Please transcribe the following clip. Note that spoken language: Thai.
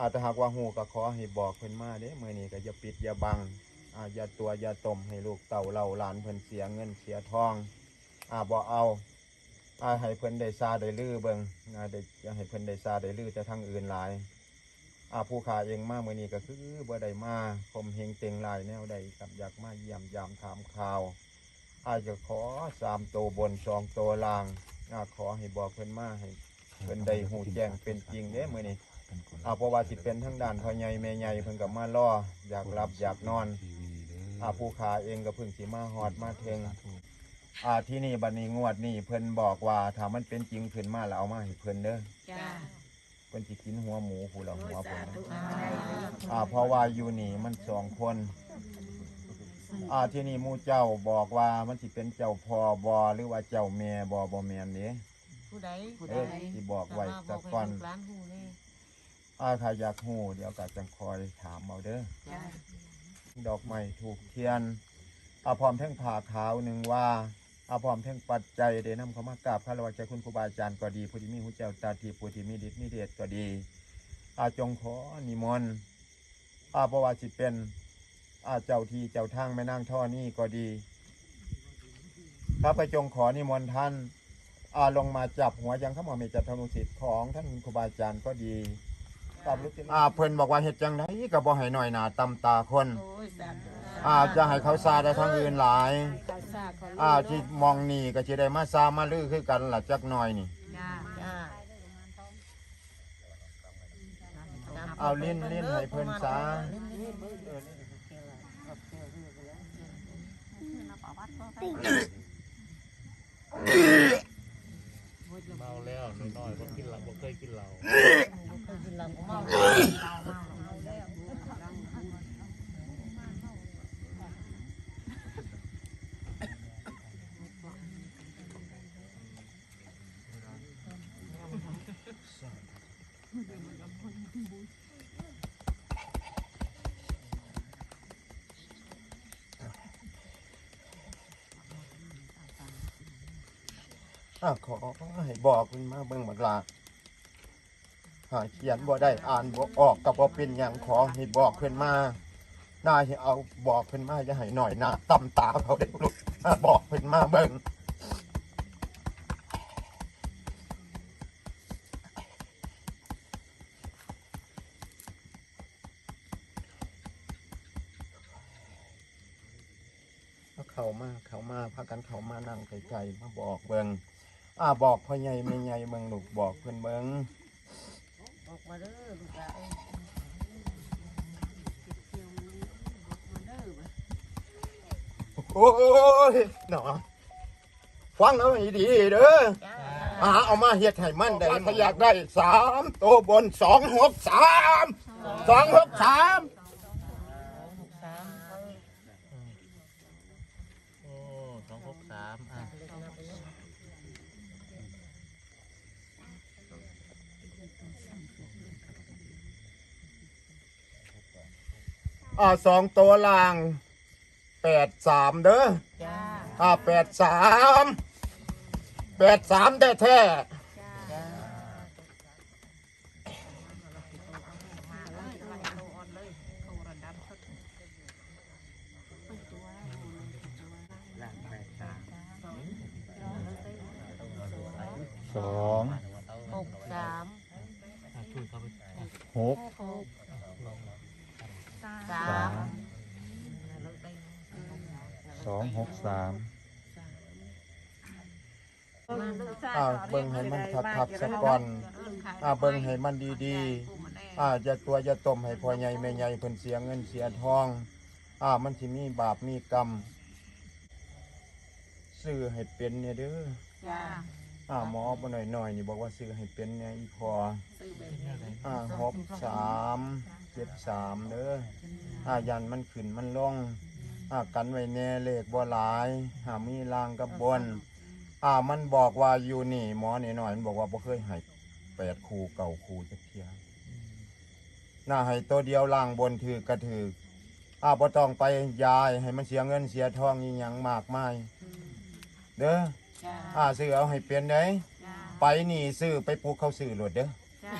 อาจจะหากว่าหูก็ขอให้บอกเพิ่นมาเด้มื้อนี้ก็อย่าปิดอย่าบังอ่าอย่าตัวอย่าตมให้ลูกเต่าเล่าหลานเพิ่นเสียเงินเสียทองอ่าบ่เอาอ่าให้เพิ่นได้ซาได้ลือเบิ่งอ่าได้อย่าให้เพิ่นได้ซาได้ลือแต่ทางอื่นหลายอาผู้ขาเองมามื้อนี้ก็คือบ่ได้มาคมเฮงเต็งหลายแนวใดกับอยากมาเยี่ยมยามถามข่าว อาจจะขอสามตัวบนสองตัวล่างอาขอให้บอกเพิ่อนมาให้เพิ่นได้หูแจ้งเป็นจริงเด้มื้อนี้ อาเพราะว่าสิเป็นทั้งด้านพ่อใหญ่แม่ใหญ่เพิ่นก็มารออยากหลับอยากนอนอาผู้ขาเองก็เพิ่งสิมาฮอดมาถึงอาที่นี่บัดนี้งวดนี้เพิ่นบอกว่าถ้ามันเป็นจริงขึ้นมาแล้วเอามาให้เพิ่นเด้อจ้าเพิ่นสิกินหัวหมูผู้ละหัวสาเพิ่นธุอ่าเพราะว่าอยู่นี่มันสองคนอ่าที่นี่หมู่เจ้าบอกว่ามันสิเป็นเจ้าพ่อบอหรือว่าเจ้าแม่บอบอแม่นนี่ผู้ใดเอ้ยที่บอกไว้สักก่อน ร้านหูนี่ อ่าใครอยากฮู้เดี๋ยวก็จังคอยถามเอาเด้อจ้าดอกไม้ถูกเทียนอาพร้อมทั้งผ่าขาวหนึ่งว่าอาพร้อมทั้งปัจจัยเดนำเขามากราบพระราชคุณครูบาอาจารย์ก็ดีผู้ที่มีหูเจ้าตาทีผู้ที่มีฤทธิ์มีเดชก็ดี อาจงขอนิมนต์อาเพราะว่าสิเป็นอาเจ้าที่เจ้าทางแม่นางท่อนี่ก็ดีข้าพระจงขอนิมนต์ท่านอาลงมาจับหัวยังเข้ามาเมจัตธนุสิทธิ์ของท่านครูบาอาจารย์ก็ดี ตามรู้จักอ่าเพิ่นบอกว่าเฮ็ดจังไดก็บ่ให้น้อยหน้าตำตาคนโอ้ยสาธุอาจะให้เขาซาได้ทางอื่นหลายข้าวสากของอาที่มองนี่ก็จะได้มาซามาลือคือกันล่ะจักหน่อยนี่จ้าจ้าเอาลิ้นลิ้นให้เพิ่นซา เมาแล้วน้อยๆบ่กินเหล้าบ่เคยกินเหล้า กินลำเมา อ่าขอให้บอกเพิ่นมาเบิ่งบักลาหาเขียนบ่ได้อ่านบ่ออกก็บ่เป็นหยังขอให้บอกเพิ่นมาน่าให้เอาบอกเพิ่นมาอย่าให้หน่อยหน้าตำตาเขาได้ลูกอ่าบอกเพิ่นมาเบิ่ง เอาเขามาเขามาพากันเขามานั่งไกลๆมาบอกเบิ่งอ่าบอกพ่อใหญ่แม่ใหญ่เบิ่งลูกบอกเพิ่นเบิ่งออกมาเด้อลูกหลานโอ้ยหนอฟังเอาให้ดีเด้อจ้าอาเอามาเฮ็ดให้มันได้ถ้าอยากได้สามตัวบนสองหกสามสองหกสาม หกสามเอา โอ้สองหกสามอะเล็กนับไปเนาะอ่าสองตัวล่างแปดสามเด้อจ้า อ่าแปดสามแปดสามแท้แสองหกสามอะช่วยเขาไปหกหกสาสามมสองหกสามอ่าเบิ่งให้มันคักๆสักก่อนอ่าเบิ่งให้มันดีๆอ่าจะตัวจะต้มให้พ่อใหญ่แม่ใหญ่เพิ่นเสียเงินเสียทองอ่ามันสิมีบาปมีกรรมซื้อให้เป็นเนี่ยเด้อจ้า อ่าหมอบ่หน่อยหน่อยๆนี่บอกว่าซื้อให้เป็นเนี่ยอีพอซื้อแบบนี้เลยอ่าหกสามเจ็ดสามเด้ออ่ายันมันขึ้นมันลงอ่ากันไว้แน่เลขบ่หลายหามีลางกับบนอ่ามันบอกว่าอยู่นี่หมอนี่หน่อยมันบอกว่าบ่เคยให้แปดคู่เก่าคู่จักเทียน่าให้ตัวเดียวล่างบนถือกระถืออ่าบ่ต้องไปยายให้มันเสียเงินเสียทองอีหยังมากมายเด้อ อ่าซื้อเอาให้เปลี่ยนได้จ้ไปนี่ซื้อไปปลูกเขาซื้อโลดเด้อ จ้า